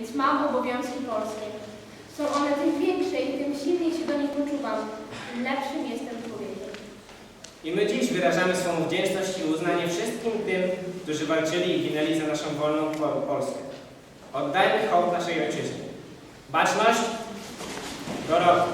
więc mam obowiązki polskie. Są one tym większe i tym silniej się do nich poczuwam, tym lepszym jestem człowiekiem. I my dziś wyrażamy swą wdzięczność i uznanie wszystkim tym, którzy walczyli i ginęli za naszą wolną Polskę. Oddajmy hołd naszej ojczyźnie. Baczność do roku.